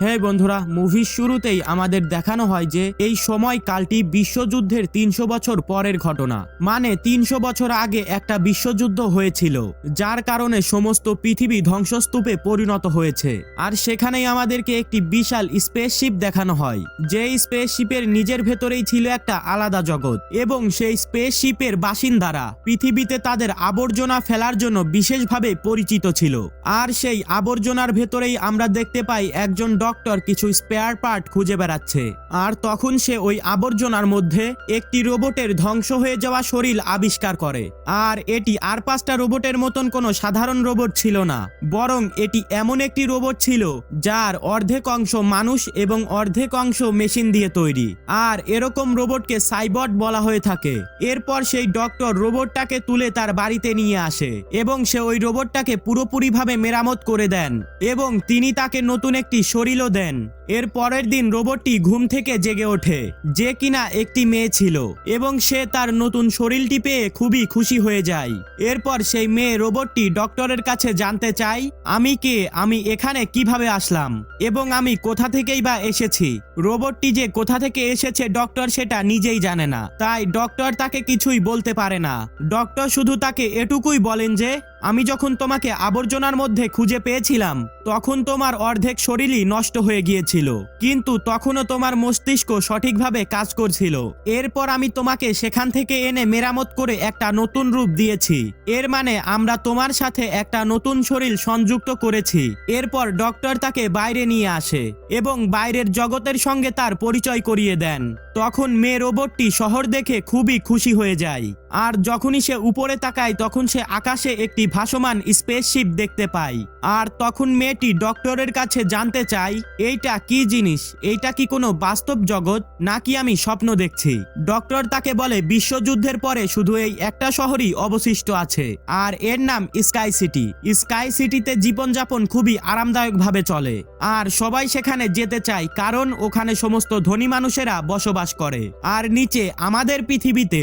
হ্যাঁ বন্ধুরা, মুভির শুরুতেই আমাদের দেখানো হয় যে এই সময় কালটি বিশ্বযুদ্ধের তিনশো বছর পরের ঘটনা। মানে তিনশো বছর আগে একটা বিশ্বযুদ্ধ হয়েছিল, যার কারণে সমস্ত পৃথিবী ধ্বংসস্তূপে পরিণত হয়েছে। আর সেখানেই আমাদেরকে একটি বিশাল স্পেসশিপ দেখানো হয় যে স্পেসশিপের নিজের ভেতরেই ছিল একটা আলাদা জগৎ। এবং সেই স্পেসশিপের বাসিন্দারা পৃথিবীতে তাদের আবর্জনা ফেলার জন্য বিশেষভাবে পরিচিত ছিল। আর সেই আবর্জনার ভেতরেই আমরা দেখতে পাই একজন ডক্টর কিছু স্পেয়ার পার্ট খুঁজে বেড়াচ্ছে। আর তখন সে ওই আবর্জনার মধ্যে একটি রোবটের ধ্বংস হয়ে যাওয়া শরীর আবিষ্কার করে। আর এটি আর পাঁচটা রোবটের মতন কোনো সাধারণ রোবট ছিল না। বরং এটি এমন একটি রোবট ছিল, যার অর্ধেক অংশ মানুষ এবং অর্ধেক অংশ মেশিন দিয়ে তৈরি। আর এরকম রোবটকে সাইবট বলা হয়ে থাকে। এরপর সেই ডক্টর রোবটটাকে তুলে তার বাড়িতে নিয়ে আসে এবং সে ওই রোবটটাকে পুরোপুরিভাবে মেরামত করে দেন। এবং তিনি তাকে নতুন একটি শরীরও দেন, এর পরের দিন রোবটটি ঘুম থেকে জেগে ওঠে, যে কিনা একটি মেয়ে ছিল, এবং সে তার নতুন শরীরটি পেয়ে খুবই খুশি হয়ে যায়। এরপর সেই মেয়ে রোবটটি ডক্টরের কাছে জানতে চায়, আমি কে? আমি এখানে কীভাবে আসলাম? এবং আমি কোথা থেকেই বা এসেছি? রোবটটি যে কোথা থেকে এসেছে ডক্টর সেটা নিজেই জানে না। তাই ডক্টর তাকে কিছুই বলতে পারে না। ডক্টর শুধু তাকে এটুকুই বলেন যে আমি যখন তোমাকে আবর্জনার মধ্যে খুঁজে পেয়েছিলাম, তখন তোমার অর্ধেক শরীরই নষ্ট হয়ে গিয়েছিল। কিন্তু তখনও তোমার মস্তিষ্ক সঠিকভাবে কাজ করছিল। এরপর আমি তোমাকে সেখান থেকে এনে মেরামত করে একটা নতুন রূপ দিয়েছি। এর মানে আমরা তোমার সাথে একটা নতুন শরীর সংযুক্ত করেছি। এরপর ডক্টর তাকে বাইরে নিয়ে আসে এবং বাইরের জগতের সঙ্গে তার পরিচয় করিয়ে দেন। তখন মেয়ে রোবটটি শহর দেখে খুবই খুশি হয়ে যায়। আর যখনই সে উপরে তাকায়, তখন সে আকাশে একটি ভাসমান স্পেসশিপ দেখতে পায়। আর তখন মেয়েটি ডক্টরের কাছে জানতে চায়, এইটা কি জিনিস? এইটা কি কোনো বাস্তব জগৎ? নাকি আমি স্বপ্ন দেখছি? ডক্টর তাকে বলে, বিশ্বযুদ্ধের পরে শুধু এই একটা শহরই অবশিষ্ট আছে, আর এর নাম স্কাই সিটি। স্কাই সিটিতে জীবনযাপন খুবই আরামদায়কভাবে চলে, আর সবাই সেখানে যেতে চায় কারণ ওখানে সমস্ত ধনী মানুষেরা বসবাস করে। আর নিচে আমাদের পৃথিবীতে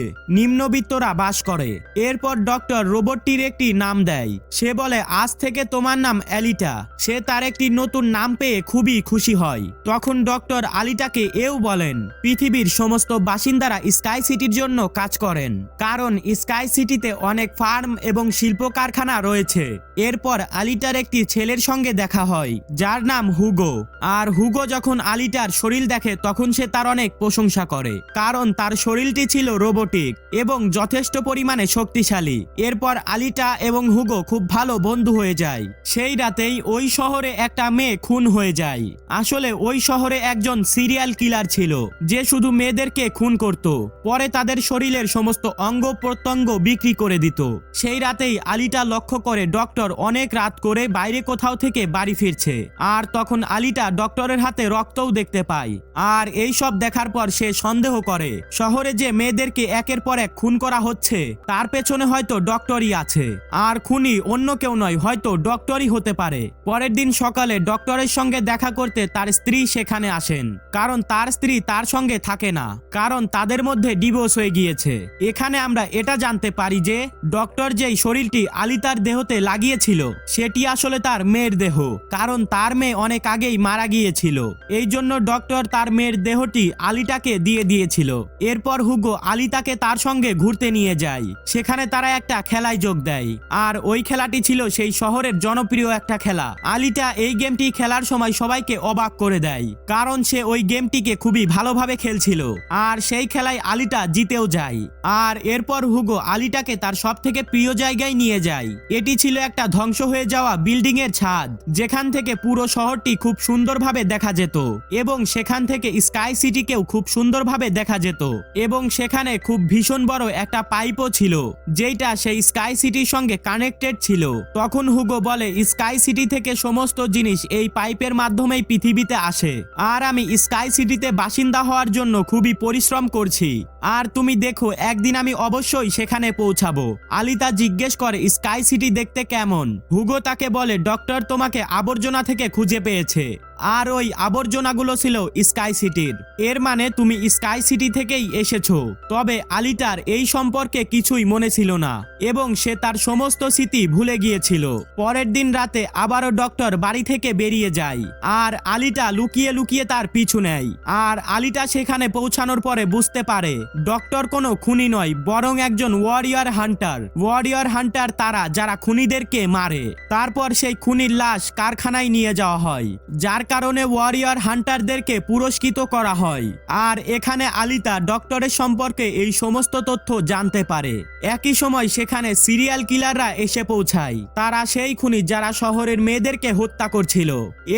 নিম্নবিত্তরা বাস করে। এরপর ডক্টর রোবটটির একটি নাম দেয়। সে বলে, আজ থেকে তোমার নাম অ্যালিটা। সে তার একটি নতুন নাম পেয়ে খুবই খুশি হয়। তখন ডক্টর আলিটাকে এও বলেন, পৃথিবীর সমস্ত বাসিন্দারা স্কাই সিটির জন্য কাজ করেন, কারণ স্কাই সিটিতে অনেক ফার্ম এবং শিল্প কারখানা রয়েছে। এরপর আলিটার একটি ছেলের সঙ্গে দেখা হয়, যার নাম হুগো। আর হুগো যখন আলিটার শরীর দেখে, তখন সে তার অনেক প্রশংসা করে, কারণ তার শরীরটি ছিল রোবটিক এবং যথেষ্ট পরিমাণে শক্তিশালী। এরপর আলিটা এবং হুগো খুব ভালো বন্ধু হয়ে যায়। সেই রাতেই ওই শহরে একটা মেয়ে খুন হয়ে যায়। আসলে ওই শহরে একজন সিরিয়াল কিলার ছিল, যে শুধু মেয়েদেরকে খুন করত, পরে তাদের শরীরের সমস্ত অঙ্গ প্রত্যঙ্গ বিক্রি করে দিত। সেই রাতেই আলিটা লক্ষ্য করে ডক্টর অনেক রাত করে বাইরে কোথাও থেকে বাড়ি ফিরছে, আর তখন আলিটা ডক্টরের হাতে রক্তও দেখতে পায়। আর এই সব দেখার পর সে সন্দেহ করে, শহরে যে মেয়েদেরকে একের পর এক খুন করা হচ্ছে। তার পেছনে হয়তো ডক্টরই আছে। আর খুনি অন্য কেউ নয়, হয়তো ডক্টরই হতে পারে। পরের দিন সকালে ডক্টরের সঙ্গে দেখা করতে তার স্ত্রী সেখানে আসেন। কারণ তার স্ত্রী তার সঙ্গে থাকে না। কারণ তাদের মধ্যে ডিভোর্স হয়ে গিয়েছে। এখানে আমরা এটা জানতে পারি যে, ডক্টর যেই শরীরটি আলিতার দেহতে লাগিয়েছিল, সেটি আসলে তার মেয়ের দেহ। কারণ তার মেয়ে অনেক আগেই মারা গিয়েছিল। এই জন্য ডক্টর তার মেয়ের দেহটি আলিটাকে দিয়ে দিয়েছিল। এরপর হুগো আলিতাকে তার সঙ্গে ঘুরতে নিয়ে যায়। সেখানে তারা একটা খেলায় যোগ দেয়। আর ওই খেলাটি ছিল সেই শহরের জনপ্রিয় একটা খেলা। আলিটা এই গেমটি খেলার সময় সবাইকে অবাক করে দেয়। কারণ সে ওই গেমটিকে খুবই ভালোভাবে খেলছিল। আর সেই খেলায় আলিটা জিতেও যায়। আর এরপর হুগো আলিটাকে তার সব থেকে প্রিয় জায়গায় নিয়ে যায়। এটি ছিল একটা ধ্বংস হয়ে যাওয়া বিল্ডিং এর ছাদ, যেখান থেকে পুরো শহরটি খুব সুন্দরভাবে দেখা যেত। এবং সেখান থেকে স্কাই সিটিকেও খুব সুন্দরভাবে দেখা যেত। এবং সেখানে খুব ভীষণ বড় একটা পাইপও ছিল যেটা সেই স্কাই সিটির সঙ্গে কানেক্টেড ছিল। তখন হুগো বলে, স্কাই সিটি থেকে সমস্ত জিনিস এই পাইপের মাধ্যমেই পৃথিবীতে আসে। আর আমি স্কাই সিটিতে বাসিন্দা হওয়ার জন্য খুবই পরিশ্রম করছি। আর তুমি দেখো, একদিন আমি অবশ্যই সেখানে পৌঁছাবো। আলিতা জিজ্ঞেস করে, স্কাই সিটি দেখতে কেমন? হুগো তাকে বলে, ডক্টর তোমাকে আবর্জনা থেকে খুঁজে পেয়েছে। আর ওই আবর্জনাগুলো ছিল স্কাই সিটির। এর মানে তুমি স্কাই সিটি থেকেই এসেছ। তবে আলিটার এই সম্পর্কে কিছুই মনে ছিল না, এবং সে তার সমস্ত স্মৃতি ভুলে গিয়েছিল। পরের দিন রাতে আবারও ডক্টর বাড়ি থেকে বেরিয়ে যায়, আর আলিটা লুকিয়ে লুকিয়ে তার পিছু নেয়, আর আলিটা সেখানে পৌঁছানোর পরে বুঝতে পারে, ডক্টর কোনো খুনি নয়, বরং একজন ওয়ারিয়র হান্টার। ওয়ারিয়র হান্টার তারা যারা খুনিদেরকে মারে। তারপর সেই খুনির লাশ কারখানায় নিয়ে যাওয়া হয়, যার কারণে ওয়ারিয়ার হান্টারদেরকে পুরস্কৃত করা হয়। আর এখানে আলিতা ডক্টরের সম্পর্কে এই সমস্ত তথ্য জানতে পারে। একই সময় সেখানে সিরিয়াল কিলাররা এসে পৌঁছায়। তারা সেই খুনি যারা শহরের মেয়েদেরকে হত্যা করছিল।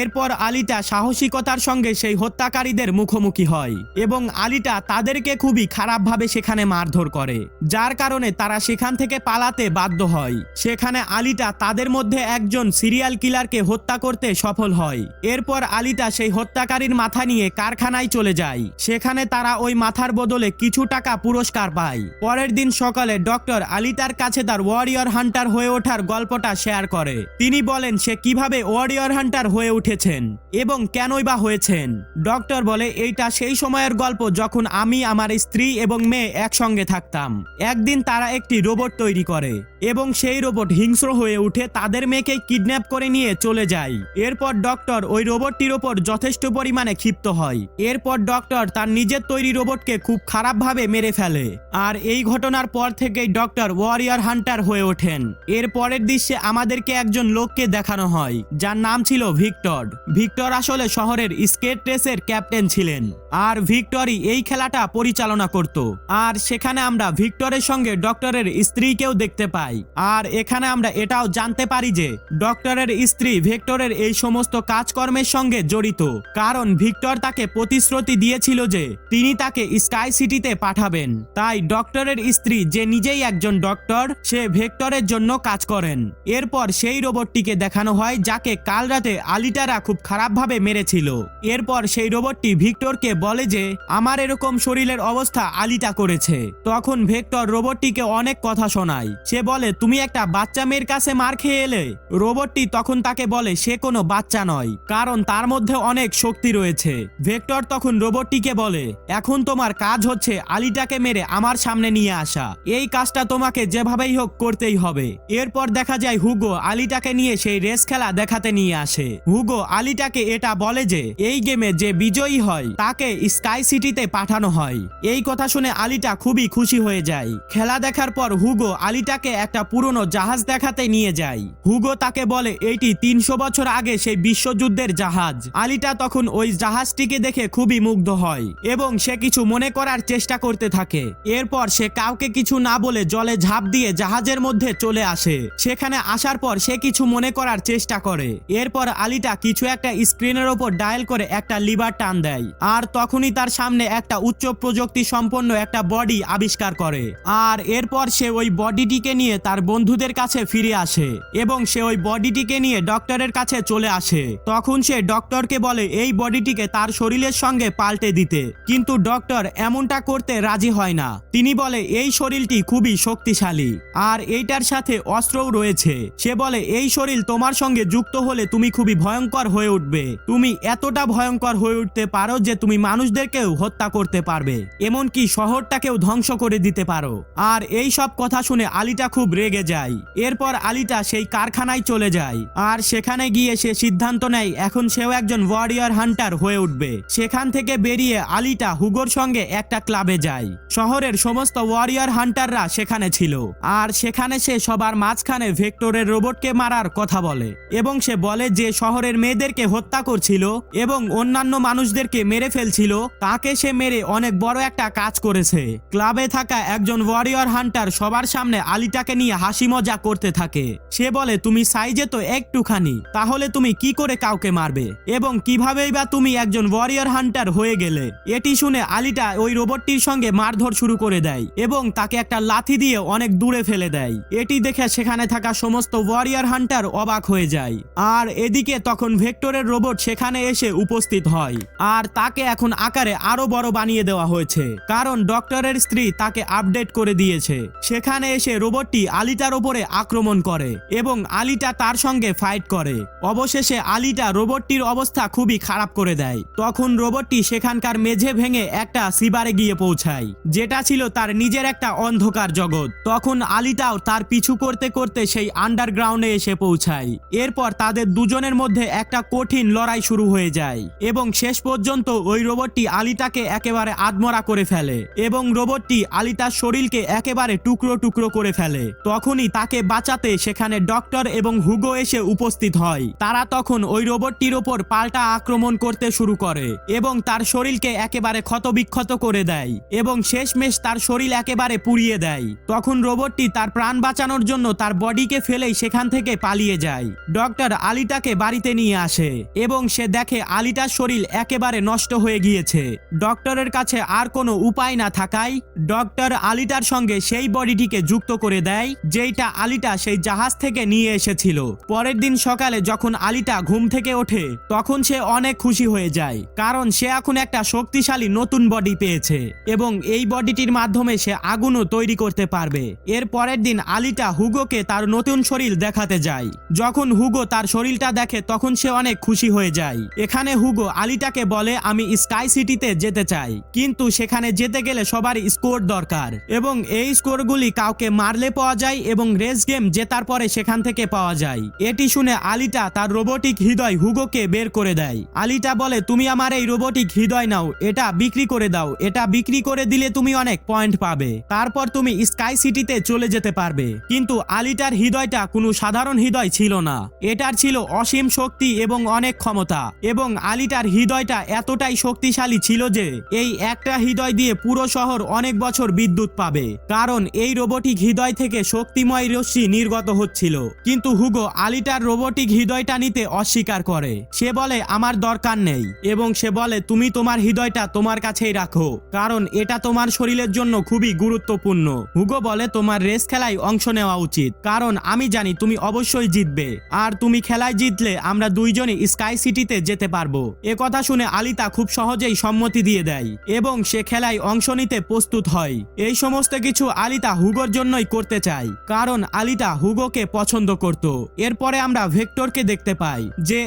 এরপর আলিটা সাহসিকতার সঙ্গে সেই হত্যাকারীদের মুখোমুখি হয় এবং আলিটা তাদেরকে খুবই খারাপভাবে সেখানে মারধর করে। যার কারণে তারা সেখান থেকে পালাতে বাধ্য হয়। সেখানে আলিটা তাদের মধ্যে একজন সিরিয়াল কিলারকে হত্যা করতে সফল হয়। এরপর আলিটা সেই হত্যাকারীর মাথা নিয়ে কারখানায় চলে যায়। সেখানে তারা ওই মাথার বদলে কিছু টাকা পুরস্কার পায়। পরের দিন সকালে ডক্টর আলিটার কাছে তার ওয়ারিয়র হান্টার হয়ে ওঠার গল্পটা শেয়ার করে। তিনি বলেন, সে কীভাবে ওয়ারিয়র হান্টার হয়ে উঠেছেন এবং কেনই বা হয়েছেন? ডক্টর বলে, এইটা সেই সময়ের গল্প যখন আমি, আমার স্ত্রী এবং মেয়ে একসঙ্গে থাকতাম। একদিন তারা একটি রোবট তৈরি করে এবং সেই রোবট হিংস্র হয়ে উঠে তাদের মেয়েকে কিডন্যাপ করে নিয়ে চলে যায়। এরপর ডক্টর ওই রোবটটির ওপর যথেষ্ট পরিমাণে ক্ষিপ্ত হয়। এরপর ডক্টর তার নিজের তৈরি রোবটকে খুব খারাপভাবে মেরে ফেলে। আর এই ঘটনার পর থেকেই ডক্টর ওয়ারিয়ার হান্টার হয়ে ওঠেন। এর পরের দৃশ্যে আমাদেরকে একজন লোককে দেখানো হয়, যার নাম ছিল ভিক্টর। ভিক্টর আসলে শহরের স্কেট রেসের ক্যাপ্টেন ছিলেন। আর ভিক্টরই এই খেলাটা পরিচালনা করত। আর সেখানে আমরা ভিক্টরের সঙ্গে ডক্টরের স্ত্রীকেও দেখতে পাই। আর এখানে আমরা এটাও জানতে পারি যে, ডক্টরের স্ত্রী ভিক্টরের এই সমস্ত কাজকর্মের সঙ্গে জড়িত। কারণ ভিক্টর তাকে প্রতিশ্রুতি দিয়েছিল যে তিনি তাকে স্কাই সিটিতে পাঠাবেন। তাই ডক্টরের স্ত্রী, যে নিজেই একজন ডক্টর, সে ভেক্টরের জন্য কাজ করেন। এরপর সেই রোবটটিকে দেখানো হয়, যাকে কাল রাতে আলিটারা খুব খারাপভাবে মেরেছিল। এরপর সেই রোবটটি ভিক্টরকে বলে যে, আমার এরকম শরীরের অবস্থা আলিটা করেছে। তখন ভেক্টর রোবটটিকে অনেক কথা শোনায়। সে বলে, তুমি একটা বাচ্চা মেয়ের কাছে মার খেয়ে এলে? রোবটটি তখন তাকে বলে, সে কোনো বাচ্চা নয়। কারণ তার মধ্যে অনেক শক্তি রয়েছে। ভেক্টর তখন রোবটটিকে বলে, এখন তোমার কাজ হচ্ছে আলিটাকে মেরে আমার সামনে নিয়ে আসা। এই কাজটা তোমাকে যেভাবেই হোক করতেই হবে। এরপর দেখা যায় হুগো আলিটাকে নিয়ে সেই রেস খেলা দেখাতে নিয়ে আসে। হুগো আলিটাকে এটা বলে যে, এই গেমে যে বিজয়ী হয়, তাকে স্কাই সিটিতে পাঠানো হয়। এই কথা শুনে আলিটা খুবই খুশি হয়ে যায়। খেলা দেখার পর হুগো আলিটাকে একটা পুরনো জাহাজ দেখাতে নিয়ে যায়। হুগো তাকে বলে, এইটি তিনশো বছর আগে সেই বিশ্বযুদ্ধের জাহাজ আলিটা তখন ওই জাহাজটিকে দেখে খুবই মুগ্ধ হয় এবং সে কিছু মনে করার চেষ্টা করতে থাকে। এরপর সে কাউকে কিছু না বলে জলে ঝাঁপ দিয়ে জাহাজের মধ্যে চলে আসে। সেখানে আসার পর সে কিছু মনে করার চেষ্টা করে। এরপর আলিটা কিছু একটা স্ক্রিনের ওপর ডায়াল করে একটা লিভার টান দেয় আর তখনই তার সামনে একটা উচ্চ প্রযুক্তি সম্পন্ন একটা বডি আবিষ্কার করে। আর এরপর সে ওই বডিটিকে নিয়ে তার বন্ধুদের কাছে ফিরে আসে এবং সে ওই বডিটিকে নিয়ে ডক্টরের কাছে চলে আসে। তখন সে ডক্টরকে বলে এই বডিটিকে তার শরীরের সঙ্গে পাল্টে দিতে। কিন্তু ডক্টর এমনটা করতে রাজি হয় না। তিনি বলে, এই শরীরটি খুবই শক্তিশালী। আর এইটার সাথে অস্ত্রও রয়েছে। সে বলে, এই শরীর তোমার সঙ্গে যুক্ত হলে তুমি খুবই ভয়ঙ্কর হয়ে উঠবে। তুমি এতটা ভয়ঙ্কর হয়ে উঠতে পারো যে তুমি মানুষদেরকেও হত্যা করতে পারবে। এমনকি শহরটাকেও ধ্বংস করে দিতে পারো। আর এই সব কথা শুনে আলিটা খুব রেগে যায়। এরপর আলিটা সেই কারখানায় চলে যায়। আর সেখানে গিয়ে সে সিদ্ধান্ত নেয়, এখন সেও একজন ওয়ারিয়র হান্টার হয়ে উঠবে। সেখান থেকে বেরিয়ে আলিটা হুগোর সঙ্গে একটা ক্লাবে যায়। শহরের সমস্ত ওয়ারিয়র হান্টাররা সেখানে ছিল। আর সেখানে সে সবার মাঝখানে ভেক্টরের রোবটকে মারার কথা বলে। এবং সে বলে যে শহরের মেয়েদেরকে হত্যা করছিল এবং অন্যান্য মানুষদেরকে মেরে ফেলছিল, তাকে সে মেরে অনেক বড় একটা কাজ করেছে। ক্লাবে থাকা একজন ওয়ারিয়র হান্টার সবার সামনে আলিটাকে নিয়ে হাসি মজা করতে থাকে। সে বলে, তুমি সাইজে তো একটুখানি, তাহলে তুমি কি করে কাউকে মারবে? এবং কিভাবেই বা তুমি একজন ওয়ারিয়র হান্টার হয়ে গেলে। এটি শুনে আলিটা ওই রোবটটির সঙ্গে মারধর শুরু করে দেয় এবং তাকে একটা লাথি দিয়ে অনেক দূরে ফেলে দেয়। এটি দেখে সেখানে থাকা সমস্ত ওয়ারিয়র হান্টার অবাক হয়ে যায়। আর এদিকে তখন ভেক্টরের রোবট সেখানে এসে উপস্থিত হয়। আর তাকে এখন আকারে আরও বড় বানিয়ে দেওয়া হয়েছে। কারণ ডক্টরের স্ত্রী তাকে আপডেট করে দিয়েছে। সেখানে এসে রোবটটি আলিটার ওপরে আক্রমণ করে এবং আলিটা তার সঙ্গে ফাইট করে। অবশেষে আলিটা রোবটটি রোবটটির অবস্থা খুবই খারাপ করে দেয়। তখন রোবটটি সেখানকার মেঝে ভেঙে একটা সিবারে গিয়ে পৌঁছায়, যেটা ছিল তার নিজের একটা অন্ধকার জগৎ। তখন আলিটাও তার পিছু করতে করতে সেই আন্ডারগ্রাউন্ডে এসে পৌঁছায়। এরপর তাদের দুজনের মধ্যে একটা কঠিন লড়াই শুরু হয়ে যায় এবং শেষ পর্যন্ত ওই রোবটটি আলিটাকে একেবারে আদমরা করে ফেলে এবং রোবটটি আলিতার শরীরকে একেবারে টুকরো টুকরো করে ফেলে। তখনই তাকে বাঁচাতে সেখানে ডক্টর এবং হুগো এসে উপস্থিত হয়। তারা তখন ওই রোবটটির ওপর পাল্টা আক্রমণ করতে শুরু করে এবং তার শরীরকে একেবারে ক্ষতবিক্ষত করে দেয় এবং শেষমেশ তার শরীর একেবারে পুড়িয়ে দেয়। তখন রোবটটি তার প্রাণ বাঁচানোর জন্য তার বডিকে ফেলেই সেখান থেকে পালিয়ে যায়। ডক্টর আলিটাকে বাড়িতে নিয়ে আসে এবং সে দেখে আলিটার শরীর একেবারে নষ্ট হয়ে গিয়েছে। ডক্টরের কাছে আর কোনো উপায় না থাকায় ডক্টর আলিটার সঙ্গে সেই বডিটিকে যুক্ত করে দেয়, যেইটা আলিটা সেই জাহাজ থেকে নিয়ে এসেছিল। পরের দিন সকালে যখন আলিটা ঘুম থেকে ওঠে তখন সে অনেক খুশি হয়ে যায়, কারণ সে এখন একটা শক্তিশালী নতুন বডি পেয়েছে এবং এই বডিটির মাধ্যমে সে আগুনও তৈরি করতে পারবে। এর পরের দিন আলিটা হুগোকে তার নতুন শরীর দেখাতে যায়। যখন হুগো তার শরীরটা দেখে, তখন সে অনেক খুশি হয়ে যায়। এখানে হুগো আলিটাকে বলে, আমি স্কাই সিটিতে যেতে চাই, কিন্তু সেখানে যেতে গেলে সবারই স্কোর দরকার এবং এই স্কোরগুলি কাউকে মারলে পাওয়া যায় এবং রেস গেম জেতার পরে সেখান থেকে পাওয়া যায়। এটি শুনে আলিটা তার রোবোটিক হৃদয় হুগোকে বের করে দেয়। আলিটা বলে, তুমি আমার এই রোবটিক হৃদয় নাও, এটা বিক্রি করে দাও, এটা বিক্রি করে দিলে তুমি অনেক পয়েন্ট পাবে। তারপর তুমি স্কাই সিটিতে চলে যেতে পারবে। কিন্তু আলিটার হৃদয়টা কোনো সাধারণ হৃদয় ছিল না। এটার ছিল অসীম শক্তি এবং অনেক ক্ষমতা। এবং আলিটার হৃদয়টা এতটাই শক্তিশালী ছিল যে, এই একটা হৃদয় দিয়ে পুরো শহর অনেক বছর বিদ্যুৎ পাবে। কারণ এই রোবটিক হৃদয় থেকে শক্তিময় রশ্মি নির্গত হচ্ছিল। কিন্তু হুগো, আলিটার রোবটিক হৃদয়টা নিতে অস্বীকার করে। সে বলে, আমার দরকার নেই। এবং সে বলে, তুমি তোমার হৃদয়টা তোমার কাছেই রাখো, কারণ এটা তোমার শরীরের জন্য খুবই গুরুত্বপূর্ণ। হুগো বলে, তোমার রেস খেলায় অংশ নেওয়া উচিত, কারণ আমি জানি তুমি অবশ্যই জিতবে। আর তুমি খেলায় জিতলে আমরা দুইজনই স্কাই সিটিতে যেতে পারব। এ কথা শুনে আলিতা খুব সহজেই সম্মতি দিয়ে দেয়, এবং সে খেলায় অংশ নিতে প্রস্তুত হয়। এই সমস্ত কিছু আলিতা হুগোর জন্যই করতে চায়, কারণ আলিতা হুগোকে পছন্দ করত। এরপরে আমরা ভেক্টরকে দেখতে পাই, যে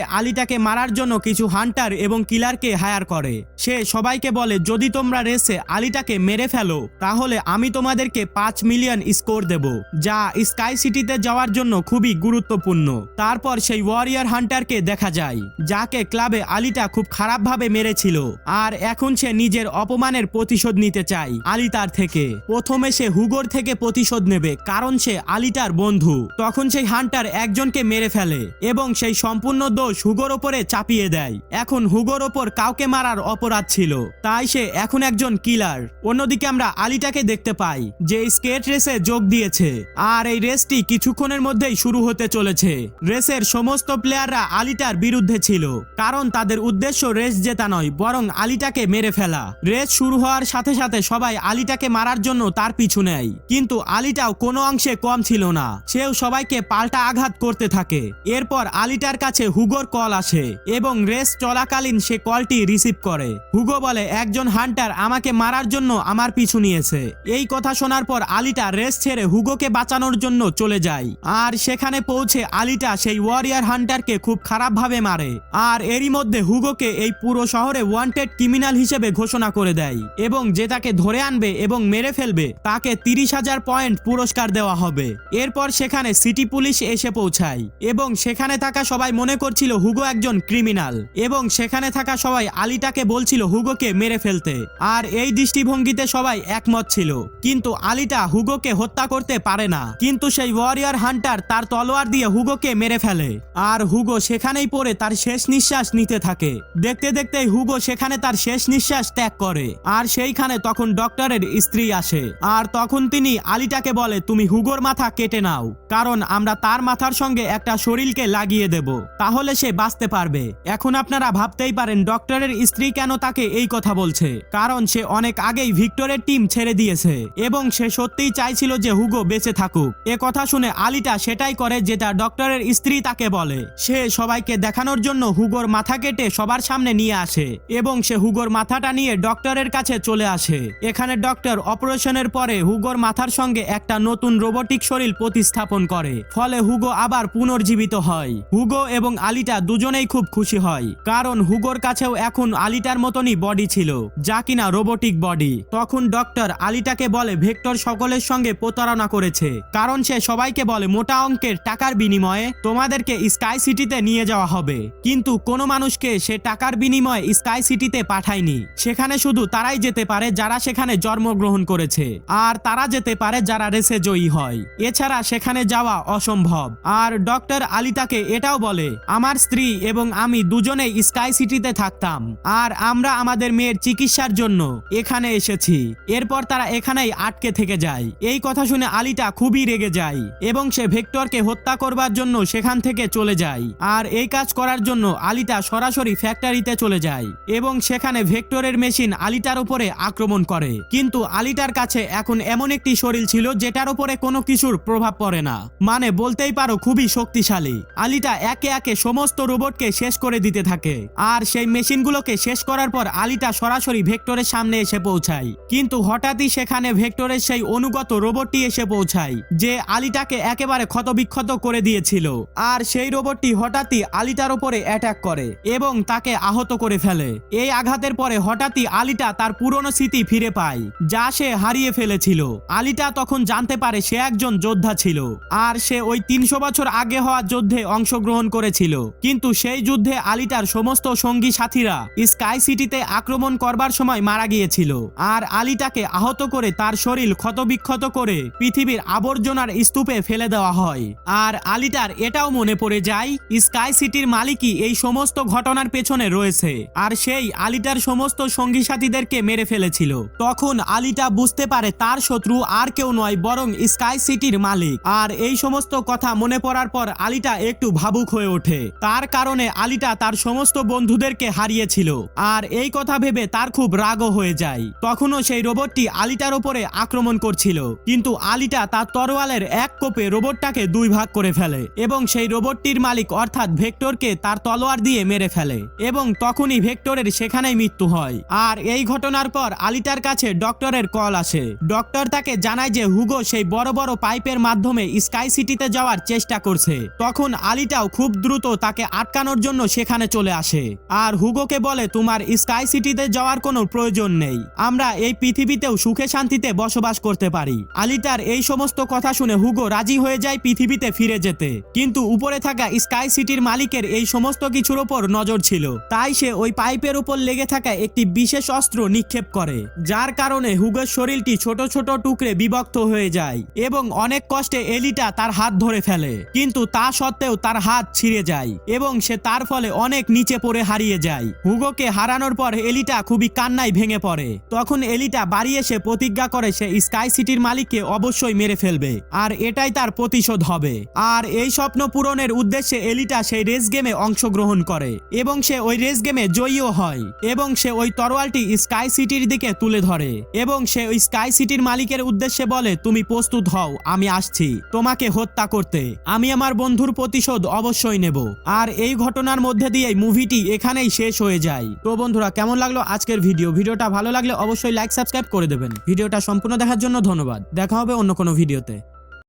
আলিটাকে মারার জন্য কিছু হান্টার এবং কিলারকে হায়ার করে। সে সবাইকে বলে, যদি তোমরা রেসে আলিটাকে মেরে ফেলো, তাহলে আমি তোমাদেরকে পাঁচ মিলিয়ন স্কোর দেব, যা স্কাই সিটিতে যাওয়ার জন্য খুবই গুরুত্বপূর্ণ। তারপর সেই ওয়ারিয়ার হান্টারকে দেখা যায়, যাকে ক্লাবে আলিটা খুব খারাপভাবে মেরেছিল, আর এখন সে নিজের অপমানের প্রতিশোধ নিতে চায় আলিতার থেকে। প্রথমে সে হুগোর থেকে প্রতিশোধ নেবে, কারণ সে আলিটার বন্ধু। তখন সেই হান্টার একজনকে মেরে ফেলে, এবং সেই সম্পূর্ণ দোষ হুগোর ওপরে চাপিয়ে দেয়। এখন হুগোর ওপর কাউকে মারার অপরাধ ছিল। তাই সে এখন একজন কিলার। অন্যদিকে আমরা আলিটাকে দেখতে পাই, যে স্কেট রেসে যোগ দিয়েছে। আর এই রেসটি কিছুক্ষণের মধ্যেই শুরু হতে চলেছে। রেসের সমস্ত প্লেয়াররা আলিটার বিরুদ্ধে ছিল, কারণ তাদের উদ্দেশ্য রেস জেতা নয়, বরং আলিটাকে মেরে ফেলা। রেস শুরু হওয়ার সাথে সাথে সবাই আলিটাকে মারার জন্য তার পিছু নেয়, কিন্তু আলিটাও কোনো অংশে কম ছিল না। সেও সবাইকে পাল্টা আঘাত করতে থাকে। এরপর আলিটার কাছে হুগোর কল আসে। এবং রেস চলাকালীন সে কলটি রিসিভ করে। হুগো বলে, একজন হান্টার আমাকে মারার জন্য আমার পিছু নিয়েছে। এই কথা শোনার পর আলিটা রেস ছেড়ে হুগোকে বাঁচানোর জন্য চলে যায়। আর সেখানে পৌঁছে আলিটা সেই ওয়ারিয়ার হান্টারকে খুব খারাপভাবে মারে। আর এরই মধ্যে হুগোকে এই পুরো শহরে ওয়ান্টেড ক্রিমিনাল হিসেবে ঘোষণা করে দেয় এবং যে তাকে ধরে আনবে এবং মেরে ফেলবে, তাকে তিরিশ হাজার পয়েন্ট পুরস্কার দেওয়া হবে। এরপর সেখানে সিটি পুলিশ এসে পৌঁছায় এবং সেখানে থাকা সবাই মনে করছিল হুগো একজন ক্রিমিনাল এবং সেখানে থাকা সবাই আলিটাকে বলছিল হুগোকে মেরে ফেলতে। আর এই দৃষ্টিভঙ্গিতে সবাই একমত ছিল। কিন্তু আলিটা হুগোকে হত্যা করতে পারে না। কিন্তু সেই ওয়ারিয়ার হান্টার তার তলোয়ার দিয়ে হুগোকে মেরে ফেলে। আর হুগো সেখানেই পড়ে তার শেষ নিঃশ্বাস নিতে থাকে। দেখতে দেখতে হুগো সেখানে তার শেষ নিঃশ্বাস ত্যাগ করে। আর সেইখানে তখন ডক্টরের স্ত্রী আসে। আর তখন তিনি আলিটাকে বলে, তুমি হুগোর মাথা কেটে নাও। কারণ আমরা তার মাথার সঙ্গে একটা শরীরকে লাগিয়ে দেব। তাহলে সে বাঁচতে পারবে। এখন আপনারা ভাবতেই পারেন, ডক্টরের স্ত্রী কেন তাকে এই কথা বলছে। কারণ সে অনেক আগেই ভিক্টরের টিম ছেড়ে দিয়েছে। এবং সে সত্যিই চাইছিল যে হুগো বেঁচে থাকুক। এ কথা শুনে আলিটা সেটাই করে যেটা ডক্টরের স্ত্রী তাকে বলে। সে সবাইকে দেখানোর জন্য হুগোর মাথা কেটে সবার সামনে নিয়ে আসে এবং সে হুগোর মাথাটা নিয়ে ডক্টরের কাছে চলে আসে। এখানে ডক্টর অপারেশনের পরে হুগোর মাথার সঙ্গে একটা নতুন রোবটিক শরীর প্রতিস্থাপন করে। ফলে হুগো আবার পুনর্জীবিত হয়। হুগো এবং আলিটা দুজনে দুজনেই খুব খুশি হয়। কারণ হুগোর কাছেও এখন আলিটার মতনই বডি ছিল, যা কিনা রোবোটিক বডি তখন ডক্টর আলিটাকে বলে ভেক্টর সকলের সঙ্গে প্রতারণা করেছে। কারণ সে সবাইকে বলে, মোটা অঙ্কের টাকার বিনিময়ে তোমাদেরকে স্কাই সিটিতে নিয়ে যাওয়া হবে। কিন্তু কোনো মানুষকে সে টাকার বিনিময়ে স্কাই সিটিতে পাঠায়নি। সেখানে শুধু তারাই যেতে পারে যারা সেখানে জন্মগ্রহণ করেছে, আর তারা যেতে পারে যারা রেসে জয়ী হয়। এছাড়া সেখানে যাওয়া অসম্ভব। আর ডক্টর আলিতাকে এটাও বলে, আমার স্ত্রী এবং আমি দুজনেই স্কাই সিটিতে থাকতাম। আর আমরা আমাদের মেয়ের চিকিৎসার জন্য এখানে এসেছি। এরপর তারা এখানেই আটকে থেকে যায়। এই কথা শুনে আলিটা খুবই রেগে যায় এবং সে ভেক্টরকে হত্যা করবার জন্য সেখান থেকে চলে যায়। আর এই কাজ করার জন্য আলিটা সরাসরি ফ্যাক্টরিতে চলে যায় এবং সেখানে ভেক্টরের মেশিন আলিটার উপরে আক্রমণ করে। কিন্তু আলিটার কাছে এখন এমন একটি শরীর ছিল যেটার উপরে কোনো কিছুর প্রভাব পড়ে না। মানে বলতেই পারো খুবই শক্তিশালী। আলিটা একে একে সমস্ত রোবটকে শেষ করে দিতে থাকে। আর সেই মেশিনগুলোকে শেষ করার পর আলিটা সরাসরি ভেক্টরের সামনে এসে পৌঁছায়। কিন্তু হঠাৎই সেখানে ভেক্টরের সেই অনুগত রোবটটি এসে পৌঁছায়, যে আলিটাকে একেবারে ক্ষতবিক্ষত করে দিয়েছিল। আর সেই রোবটটি হঠাৎই আলিটার উপরে অ্যাটাক করে এবং তাকে আহত করে ফেলে। এই আঘাতের পরে হঠাৎই আলিটা তার পুরনো স্মৃতি ফিরে পায়, যা সে হারিয়ে ফেলেছিল। আলিটা তখন জানতে পারে সে একজন যোদ্ধা ছিল, আর সে ওই তিনশো বছর আগে হওয়া যুদ্ধে অংশগ্রহণ করেছিল। কিন্তু সেই যুদ্ধে আলিটার সমস্ত সঙ্গী সাথীরা স্কাই সিটিতে আক্রমণ করবার সময় মারা গিয়েছিল। আর আলিটাকে আহত করে তার শরীর ক্ষতবিক্ষত করে পৃথিবীর আবর্জনার স্তূপে ফেলে দেওয়া হয়। আর আলিটার এটাও মনে পড়ে যায়, স্কাই সিটির মালিকই এই সমস্ত ঘটনার পেছনে রয়েছে। আর সেই আলিটার সমস্ত সঙ্গী সাথীদেরকে মেরে ফেলেছিল। তখন আলিটা বুঝতে পারে তার শত্রু আর কেউ নয়, বরং স্কাই সিটির মালিক। আর এই সমস্ত কথা মনে পড়ার পর আলিটা একটু ভাবুক হয়ে ওঠে। তার কারণে আলিটা তার সমস্ত বন্ধুদেরকে হারিয়েছিল। আর এই কথা ভেবে তার খুব রাগও হয়ে যায়। তখনও সেই রোবটটি আলিটার ওপরে আক্রমণ করছিল। কিন্তু আলিটা তার তরোয়ালের এক কোপে রোবটটাকে দুই ভাগ করে ফেলে এবং সেই রোবটটির মালিক অর্থাৎ ভেক্টরকে তার তলোয়ার দিয়ে মেরে ফেলে এবং তখনই ভেক্টরের সেখানেই মৃত্যু হয়। আর এই ঘটনার পর আলিটার কাছে ডক্টরের কল আসে। ডক্টর তাকে জানায় যে হুগো সেই বড় বড় পাইপের মাধ্যমে স্কাই সিটিতে যাওয়ার চেষ্টা করছে। তখন আলিটাও খুব দ্রুত তাকে আটকানোর জন্য সেখানে চলে আসে। আর হুগোকে বলে, তোমার স্কাই সিটিতে যাওয়ার কোনো প্রয়োজন নেই। আমরা এই পৃথিবীতেও সুখে শান্তিতে বসবাস করতে পারি। আলিটার এই সমস্ত কথা শুনে হুগো রাজি হয়ে যায় পৃথিবীতে ফিরে যেতে। কিন্তু উপরে থাকা স্কাই সিটির মালিকের এই সমস্ত কিছুর ওপর নজর ছিল। তাই সে ওই পাইপের উপর লেগে থাকা একটি বিশেষ অস্ত্র নিক্ষেপ করে, যার কারণে হুগোর শরীরটি ছোট ছোট টুকরে বিভক্ত হয়ে যায় এবং অনেক কষ্টে এলিটা তার হাত ধরে ফেলে। কিন্তু তা সত্ত্বেও তার হাত ছিঁড়ে যায় এবং সে তার ফলে অনেক নিচে পড়ে হারিয়ে যায়। হুগোকে হারানোর পর এলিটা খুবই কান্নায় ভেঙে পড়ে। তখন এলিটা বাড়ি এসে প্রতিজ্ঞা করে সে স্কাই সিটির মালিককে অবশ্যই মেরে ফেলবে। আর এটাই তার প্রতিশোধ হবে। আর এই স্বপ্ন পূরণের উদ্দেশ্যে এলিটা সেই রেস গেমে অংশগ্রহণ করে। এবং সে ওই রেস গেমে জয়ীও হয়। এবং সে ওই তরোয়ালটি স্কাই সিটির দিকে তুলে ধরে। এবং সে ওই স্কাই সিটির মালিকের উদ্দেশ্যে বলে, তুমি প্রস্তুত হও, আমি আসছি। তোমাকে হত্যা করতে। আমি আমার বন্ধুর প্রতিশোধ অবশ্যই নেব। আর এই ঘটনার মধ্যে দিয়েই মুভিটি এখানেই শেষ হয়ে যায়। তো বন্ধুরা, কেমন লাগল আজকের ভিডিও ভিডিওটা ভালো লাগলে অবশ্যই লাইক সাবস্ক্রাইব করে দেবেন। ভিডিওটা সম্পূর্ণ দেখার জন্য ধন্যবাদ। দেখা হবে অন্য কোনো ভিডিওতে